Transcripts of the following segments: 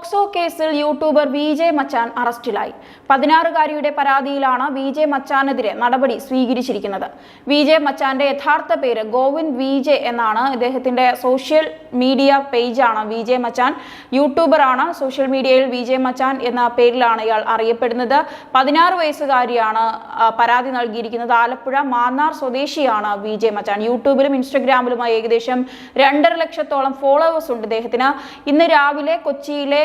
POCSO കേസിൽ YouTuber V J മച്ചാൻ അറസ്റ്റിലായി. പതിനാറുകാരിയുടെ പരാതിയിലാണ് വി ജെ മച്ചാനെതിരെ നടപടി സ്വീകരിച്ചിരിക്കുന്നത്. വി ജെ മച്ചാന്റെ യഥാർത്ഥ പേര് ഗോവിന്ദ് വി ജെ എന്നാണ് ഇദ്ദേഹത്തിന്റെ സോഷ്യൽ മീഡിയ പേജാണ് വി ജെ മച്ചാൻ യൂട്യൂബറാണ് സോഷ്യൽ മീഡിയയിൽ വി ജെ മച്ചാൻ എന്ന പേരിലാണ് ഇയാൾ അറിയപ്പെടുന്നത്. പതിനാറ് വയസ്സുകാരിയാണ് പരാതി നൽകിയിരിക്കുന്നത്. ആലപ്പുഴ മാന്നാർ സ്വദേശിയാണ് വി ജെ മച്ചാൻ. യൂട്യൂബിലും ഇൻസ്റ്റഗ്രാമിലുമായി ഏകദേശം രണ്ടര ലക്ഷത്തോളം ഫോളോവേഴ്സ് ഉണ്ട് ഇദ്ദേഹത്തിന്. ഇന്ന് രാവിലെ കൊച്ചിയിലെ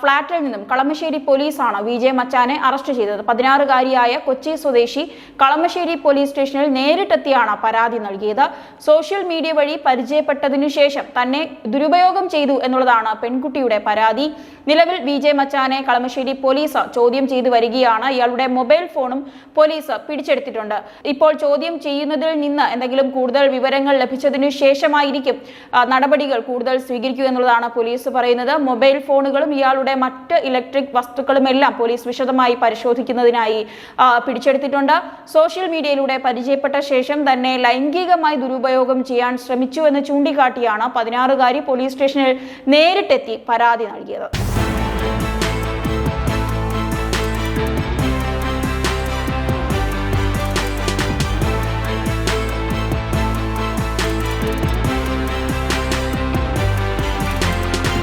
ഫ്ളാറ്റിൽ നിന്നും കളമശ്ശേരി പോലീസാണ് വി ജെ മച്ചാനെ അറസ്റ്റ് ചെയ്തത്. പതിനാറുകാരിയായ കൊച്ചി സ്വദേശി കളമശ്ശേരി പോലീസ് സ്റ്റേഷനിൽ നേരിട്ടെത്തിയാണ് പരാതി നൽകിയത്. സോഷ്യൽ മീഡിയ വഴി പരിചയപ്പെട്ടതിനു ശേഷം തന്നെ ദുരുപയോഗം ചെയ്തു എന്നുള്ളതാണ് പെൺകുട്ടിയുടെ പരാതി. നിലവിൽ വി ജെ മച്ചാനെ കളമശ്ശേരി പോലീസ് ചോദ്യം ചെയ്തു വരികയാണ്. ഇയാളുടെ മൊബൈൽ ഫോണും പോലീസ് പിടിച്ചെടുത്തിട്ടുണ്ട്. ഇപ്പോൾ ചോദ്യം ചെയ്യുന്നതിൽ നിന്ന് എന്തെങ്കിലും കൂടുതൽ വിവരങ്ങൾ ലഭിച്ചതിനു ശേഷമായിരിക്കും നടപടികൾ കൂടുതൽ സ്വീകരിക്കുക എന്നുള്ളതാണ് പോലീസ് പറയുന്നത്. മൊബൈൽ ഫോണുകളും ഇയാളുടെ മറ്റ് ഇലക്ട്രിക് വസ്തുക്കളുമെല്ലാം പോലീസ് വിശദമായി പരിശോധിക്കുന്നതിനായി പിടിച്ചെടുത്തിട്ടുണ്ട്. സോഷ്യൽ മീഡിയയിലൂടെ പരിചയപ്പെട്ട ശേഷം തന്നെ ലൈംഗികമായി ദുരുപയോഗം ചെയ്യാൻ ശ്രമിച്ചു എന്ന് ചൂണ്ടിക്കാട്ടിയാണ് പതിനാറുകാരി പോലീസ് സ്റ്റേഷനിൽ നേരിട്ടെത്തി പരാതി നൽകിയത്.